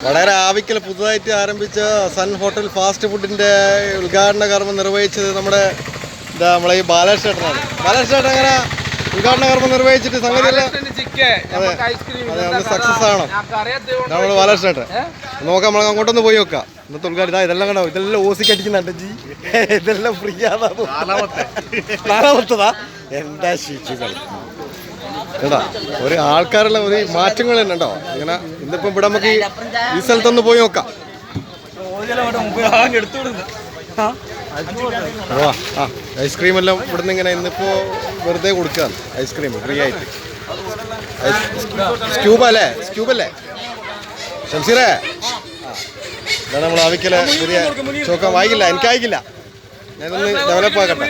വളരെ ആവിക്കൽ പുതുതായിട്ട് ആരംഭിച്ച സൺ ഹോട്ടൽ ഫാസ്റ്റ് ഫുഡിന്റെ ഉദ്ഘാടന കർമ്മം നിർവഹിച്ചത് നമ്മുടെ എന്താ നമ്മളെ ഈ ബാലേഷ് ചേട്ടൻ അങ്ങനെ ഉദ്ഘാടന കർമ്മം നിർവഹിച്ചിട്ട് സംഗതി സക്സസ് ആണോ? നമ്മൾ ബാലേഷ് ചേട്ടൻ നോക്കാം നമ്മൾ അങ്ങോട്ടൊന്ന് പോയി നോക്കാം. ഇന്നത്തെ ഉദ്ഘാടനം ഇതാ ഇതെല്ലാം കണ്ടോ? ഇതെല്ലാം ഓസിക്ക് അടിക്കുന്നുണ്ട് ജി. ഇതെല്ലാം ഫ്രീ ആണോ? നാലാമത്തതാ? എന്താ ശിക്ഷ കേട്ടാ ഒരു ആൾക്കാരുള്ള ഒരു മാറ്റങ്ങൾ തന്നെ ഉണ്ടോ? ഇങ്ങനെ ഇന്നിപ്പം ഇവിടെ നമുക്ക് ഈ- സ്ഥലത്തൊന്ന് പോയി നോക്കാം. ആ? ഐസ്ക്രീം എല്ലാം ഇവിടെ നിന്ന് ഇങ്ങനെ ഇന്നിപ്പോ വെറുതെ കൊടുക്കുകയാണ് ഐസ്ക്രീം ഫ്രീ ആയിട്ട്. സ്ക്യൂബ് അല്ലേ? സ്ക്യൂബ് അല്ലേ? ഷംസീറേ ഇതാണ് നമ്മൾ ആവിക്കൽ ചെറിയ ചോക്കം വായിക്കില്ല എനിക്ക് അയക്കില്ല ഞാനൊന്ന് ഡെവലപ്പ് ആക്കട്ടെ.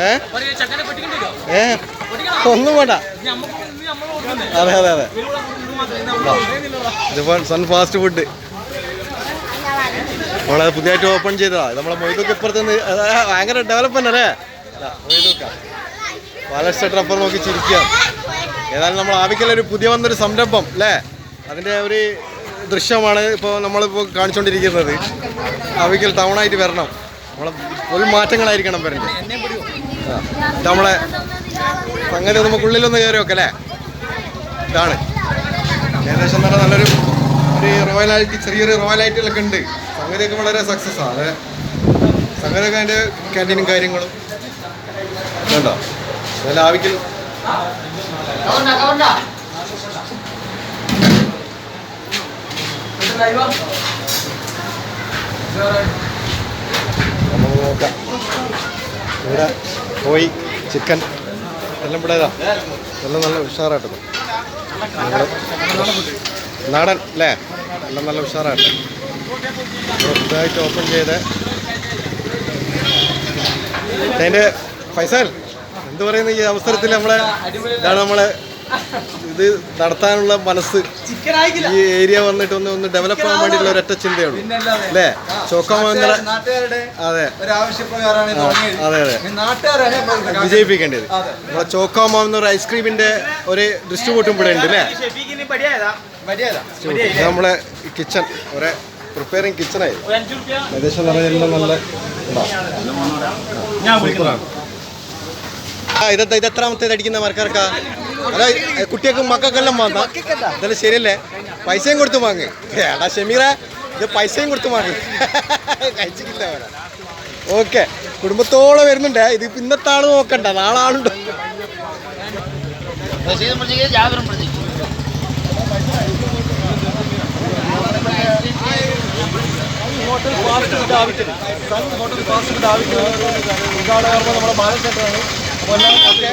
ഏ? ഏ? ഒന്നും വേണ്ട. അതെ അതെ അതെ. സൺ ഫാസ്റ്റ് ഫുഡ് നമ്മളെ പുതിയതായിട്ട് ഓപ്പൺ ചെയ്തതാ. നമ്മളെ മൊയ്തൊക്കെ ഇപ്പുറത്ത് ഭയങ്കര ഡെവലപ്മെന്റ് അല്ലേ? മൊയ്തൊക്കെ ട്രപ്പർ അപ്പുറം നോക്കി ചിരിക്കുക ഏതായാലും നമ്മൾ ആവിക്കൽ ഒരു പുതിയ വന്നൊരു സംരംഭം അല്ലേ? അതിന്റെ ഒരു ദൃശ്യമാണ് ഇപ്പോൾ നമ്മളിപ്പോൾ കാണിച്ചുകൊണ്ടിരിക്കുന്നത്. ആവിക്കൽ ടൗൺ ആയിട്ട് വരണം. നമ്മളെ ഒരു മാറ്റങ്ങളായിരിക്കണം വരേണ്ടത്. ആ ഇത് നമുക്ക് ഉള്ളിലൊന്ന് കയറി വെക്കല്ലേ? ഇതാണ്. ഏകദേശം തന്നെ നല്ലൊരു ഒരു റോയലായിട്ട് ചെറിയൊരു റോയലായിട്ടൊക്കെ ഉണ്ട്. സംഗതിയൊക്കെ വളരെ സക്സസ് ആണ് അതെ. സംഗതിയൊക്കെ അതിന്റെ ക്യാന്റീനും കാര്യങ്ങളും. വേണ്ടോ നല്ല ആവിക്കൽ. നമുക്ക് നോക്കാം. ഇവിടെ പോയി ചിക്കൻ എല്ലാം ഇവിടെ എല്ലാം നല്ല ഉഷാറായിട്ട് നാടൻ അല്ലേ? എല്ലാം നല്ല ഉഷാറായിട്ട്. പുതുതായിട്ട് ഓപ്പൺ ചെയ്ത്. അതിന്റെ ഫൈസൽ എന്ത് പറയുന്ന ഈ അവസരത്തിൽ നമ്മളെ ഇതാണ് നമ്മളെ ഇത് നടത്താനുള്ള മനസ്സ് ഈ ഏരിയ വന്നിട്ട് ഒന്ന് ഒന്ന് ഡെവലപ്പ് ആവാൻ വേണ്ടിയിട്ടുള്ള ഒരൊറ്റ ചിന്തയുള്ളൂ അല്ലേ? ചോക്കമംഗല അതെ. അതെ അതെ. വിജയിപ്പിക്കേണ്ടത്. നമ്മളെ ചോക്കോമ എന്നൊരു ഐസ്ക്രീമിന്റെ ഒരു ഡിസ്ട്രിബ്യൂട്ടും ഇവിടെ ഉണ്ട് അല്ലേ? നമ്മളെ കിച്ചൺ ഒരേ പ്രിപ്പയറിങ് കിച്ചണായി ഏകദേശം നിറഞ്ഞെല്ലാം നല്ല ഉണ്ടോ? സൂപ്പറാണ്. ആ ഇതെന്താ ഇത് എത്രാമത്തേത് അടിക്കുന്ന മരക്കാർക്കാ അല്ല കുട്ടികൾക്ക് മക്കൾക്കെല്ലാം വാങ്ങാം. അതല്ല ശരിയല്ലേ? പൈസയും കൊടുത്ത് വാങ്ങി. എടാ ഷമീറ ഇത് പൈസയും കൊടുത്ത് വാങ്ങി. കഴിച്ചിട്ടില്ല അവരെ ഓക്കെ. കുടുംബത്തോടെ വരുന്നുണ്ട്. ഇത് ഇന്നത്തെ ആൾ നോക്കണ്ട. നാളെ ആളുണ്ടോ. Hotel fast food Avikkal hotel fast food ഉദ്ഘാടകർമ്മം നമ്മുടെ ബാലചേട്ടനാണ് അപ്പോൾ എല്ലാം ഒക്കെ